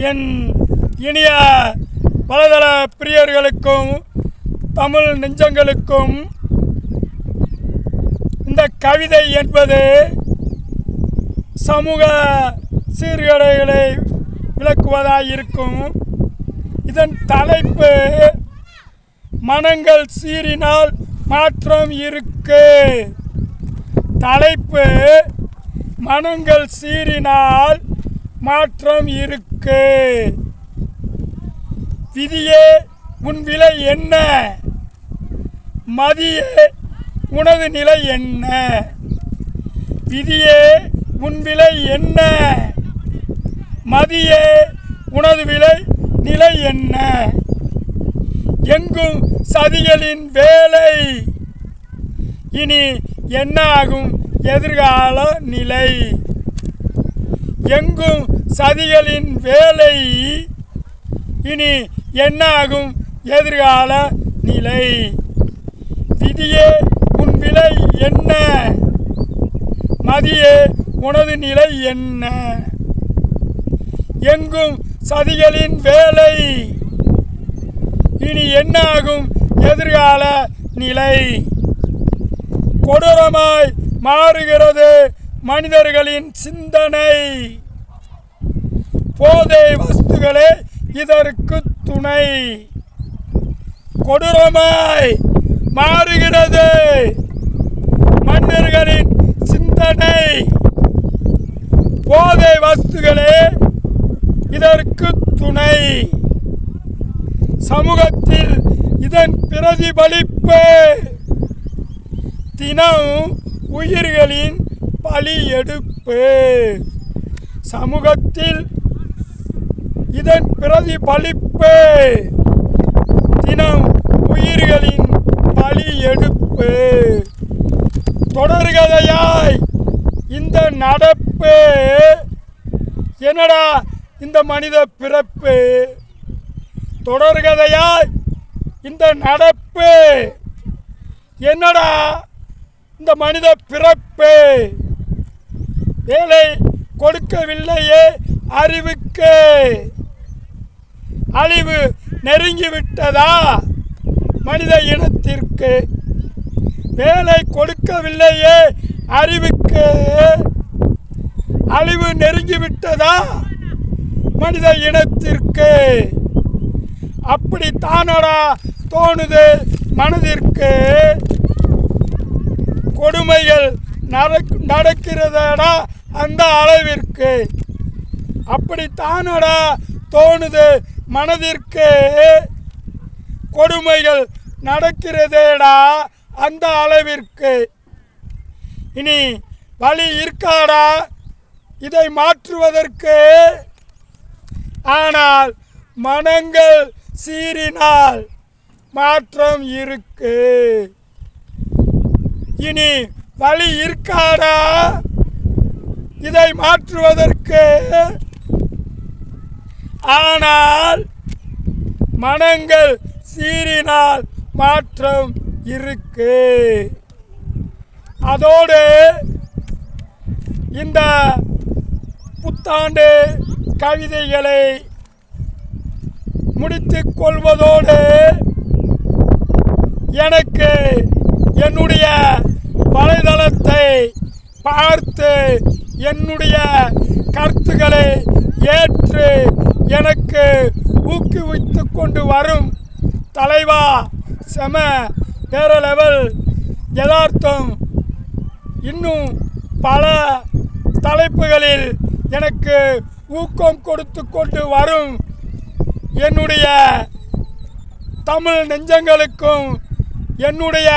என் இனிய வலைதள பிரியர்களுக்கும் தமிழ் நெஞ்சங்களுக்கும் இந்த கவிதை என்பது சமூக சீர்கேடுகளை விளக்குவதாக இருக்கும் இதன் தலைப்பு மனங்கள் சீறினால் மாற்றம் இருக்கு. தலைப்பு மனங்கள் சீறினால் மாற்றம் இருக்கு. விதியே உன் விலை என்ன? மதியே உனது நிலை என்ன? விதியே உன் விலை என்ன? மதியே உனது விலை நிலை என்ன? எங்கும் சதிகளின் வேலை. இனி என்ன ஆகும்? எதிர்கால நிலை. எங்கும் சதிகளின் வேலை இனி என்னாகும் எதிர்கால நிலை? விதியே உன் விலை என்ன? மதியே உனது நிலை என்ன? எங்கும் சதிகளின் வேலை இனி என்னாகும் எதிர்கால நிலை? கொடூரமாய் மாறுகிறது மனிதர்களின் சிந்தனை. போதை வஸ்துகளே இதற்கு துணை. கொடூரமாய் மாறுகிறது. மன்னர்களின் சிந்தனை. போதை வஸ்துகளே இதற்கு துணை. சமூகத்தில் இதன் பிரதிபலிப்பு. தினம் உயிர்களின் பலி எடுப்பு சமூகத்தில் இதன் பிரதிபலிப்பு தினம் உயிர்களின் பலி எடுப்பு. தொடர்கதையாய் இந்த நடப்பு. என்னடா இந்த மனித பிறப்பு? தொடர்கதையாய் இந்த நடப்பு. என்னடா இந்த மனித பிறப்பு? வேலை கொடுக்கவில்லையே அறிவுக்கு. அழிவு நெருங்கிவிட்டதா? மனித இனத்திற்கு வேலை கொடுக்கவில்லையே அறிவுக்கு. அழிவு நெருங்கி விட்டதா மனித இனத்திற்கு. அப்படி தானடா தோணுது மனதிற்கு. கொடுமைகள் நடக் நடக்கிறதடா அந்த அளவிற்கு. அப்படி தானடா தோணுது மனதிற்கு கொடுமைகள் நடக்கிறதேடா அந்த அளவிற்கு. இனி வழி இருக்காடா? இதை மாற்றுவதற்கு. ஆனால் மனங்கள் சீறினால் மாற்றம் இருக்கு. இனி வழி இருக்காடா? இதை மாற்றுவதற்கு ஆனால் மனங்கள் சீறினால் மாற்றம் இருக்கு. அதோடு இந்த புத்தாண்டு கவிதைகளை முடித்துக் கொள்வதோடு எனக்கு என்னுடைய வலைதளத்தை பார்த்து என்னுடைய கருத்துக்களை ஏற்று எனக்கு ஊக்குவித்து கொண்டு வரும் தலைவா செம வேற லெவல் யதார்த்தம். இன்னும் பல தலைப்புகளில் எனக்கு ஊக்கம் கொடுத்து கொண்டு வரும் என்னுடைய தமிழ் நெஞ்சங்களுக்கும் என்னுடைய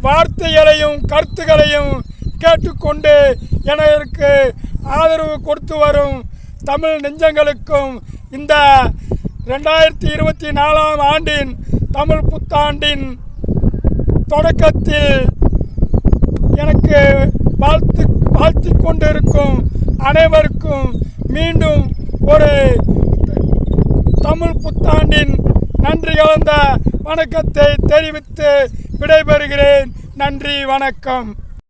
வார்த்தைகளையும் கருத்துக்களையும் கேட்டுக்கொண்டு எனக்கு ஆதரவு கொடுத்து வரும் தமிழ் நெஞ்சங்களுக்கும் இந்த ரெண்டாயிரத்தி இருபத்தி நாலாம் ஆண்டின் தமிழ் புத்தாண்டின் தொடக்கத்தில் எனக்கு வாழ்த்து வாழ்த்தி கொண்டிருக்கும் அனைவருக்கும் மீண்டும் ஒரு தமிழ் புத்தாண்டின் நன்றி கலந்த வணக்கத்தை தெரிவித்து விடைபெறுகிறேன். நன்றி வணக்கம்.